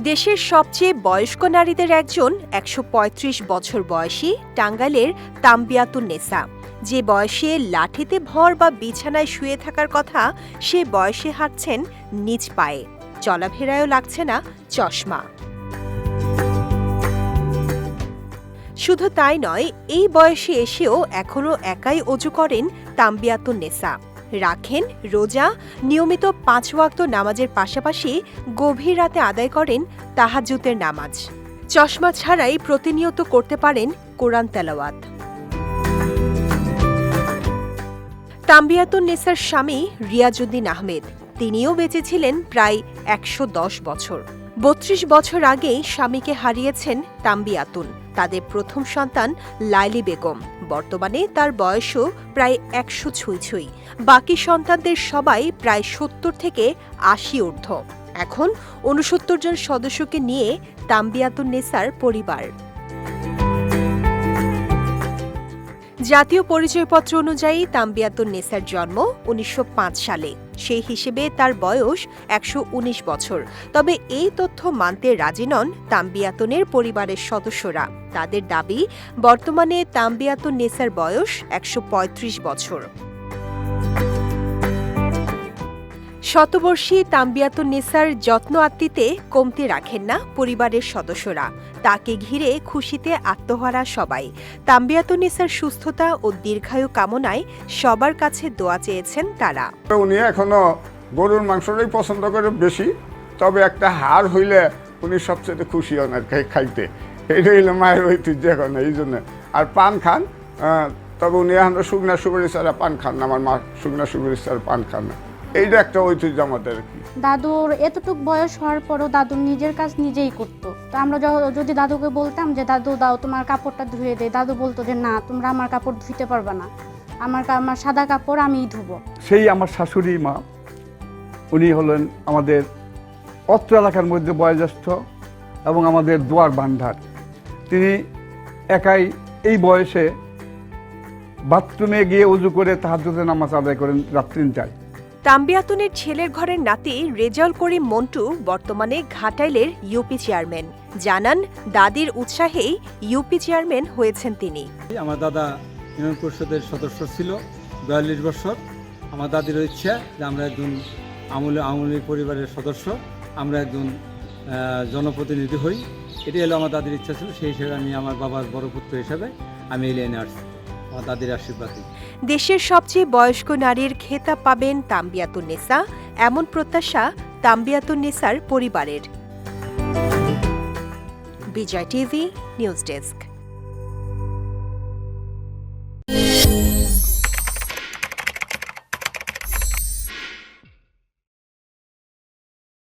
দেশের সবচেয়ে বয়স্ক নারীদের একজন একশ পঁয়ত্রিশ বছর বয়সী টাঙ্গাইলের তাম্বিয়াতুন নেসা। যে বয়সে লাঠিতে ভর বা বিছানায় শুয়ে থাকার কথা, সে বয়সে হাঁটছেন নিজ পায়ে। চলাফেরায়ও লাগছে না চশমা। শুধু তাই নয়, এই বয়সে এসেও এখনও একাই অজু করেন তাম্বিয়াতুন নেসা। রাখেন। রোজা নিয়মিত পাঁচ ওয়াক্ত নামাজের পাশাপাশি গভীর রাতে আদায় করেন তাহাজুতের নামাজ। চশমা ছাড়াই প্রতিনিয়ত করতে পারেন কোরআন তেলাওয়াত। তাম্বিয়াতুন নেসার স্বামী রিয়াজুদ্দিন আহমেদ, তিনিও বেঁচেছিলেন প্রায় একশো দশ বছর। বত্রিশ বছর আগে স্বামীকে হারিয়েছেন তাম্বিয়াতুন তাদের প্রথম সন্তান লাইলি বেগম। বর্তমানে তার বয়সও প্রায় একশো ছুঁই ছুঁই। বাকি সন্তানদের সবাই প্রায় সত্তর থেকে আশি ঊর্ধ্ব। এখন উনসত্তর জন সদস্যকে নিয়ে তাম্বিয়াতুন নেসার পরিবার। জাতীয় পরিচয়পত্র অনুযায়ী তাম্বিয়াতুন নেসার জন্ম উনিশশো পাঁচ সালে। সেই হিসেবে তার বয়স একশো উনিশ বছর। তবে এই তথ্য মানতে রাজি নন তাম্বিয়াতনের পরিবারের সদস্যরা। তাদের দাবি, বর্তমানে তাম্বিয়াতন নেসার বয়স একশো পঁয়ত্রিশ বছর। শতবর্ষী তাম্বিয়াতুন নেসার যত্ন আত্মিতে কমতি রাখেন না পরিবারের সদস্যরা। তাকে ঘিরে খুশিতে আত্মহারা সবাই। তাম্বিয়াতুন নেসার সুস্থতা ও দীর্ঘায়ু কামনায় সবার কাছে দোয়া চেয়েছেন তারা। উনি এখনও গরুর মাংসটাই পছন্দ করে বেশি, তবে একটা হার হইলে উনি সবচেয়ে খুশি হন আর খাইতে। এটা হইল মায়ের ঐতিহ্য এখন, এই জন্য। আর পান খান তবে উনি এখন শুকনা সুপারি ছাড়া পান খান না, আমার মা শুকনা সুপারি ছাড়া পান খান না। এইটা একটা ঐতিহ্য আমাদের কি। দাদুর এতটুক বয়স হওয়ার পরও দাদু নিজের কাজ নিজেই করতো। তো আমরা য- যদি দাদুকে বলতাম যে দাদু দাও তোমার কাপড়টা ধুয়ে দে। দাদু বলতো যে না তোমরা আমার কাপড় ধুইতে পারবে না। আমার কা- আমার সাদা কাপড় আমিই ধুবো। সেই আমার শাশুড়ি মা উনি হলেন আমাদের অত্র এলাকার মধ্যে বয়োজ্যেষ্ঠ এবং আমাদের দুয়ার ভান্ডার। তিনি একাই এই বয়সে বাথরুমে গিয়ে উজু করে তাহাজ্জুদের নামাজ আদায় করেন রাত তিনটায়। তাম্বিয়াতুনের ছেলের ঘরের নাতি রেজাউল করিম মন্টু বর্তমানে ঘাটাইলের ইউপি চেয়ারম্যান। জানান, দাদির উৎসাহেই ইউপি চেয়ারম্যান হয়েছেন তিনি। আমার দাদা ইউনিয়ন পরিষদের সদস্য ছিল, বিয়াল্লিশ বছর। আমার দাদির ইচ্ছা যে আমরা একজন আমলে আমলি পরিবারের সদস্য, আমরা একজন জনপ্রতিনিধি হই। এটাই হলো আমার দাদির ইচ্ছা ছিল, সেই হিসেবে আমি আমার বাবার বড় পুত্র হিসেবে আমি এই লাইনে আসছি। আশীর্বাদে দেশের সবচেয়ে বয়স্ক নারীর খেতাব পাবেন তাম্বিয়াতুন নেসা এমন প্রত্যাশা তাম্বিয়াতুন নেসার পরিবারের। Bijoy TV, news desk.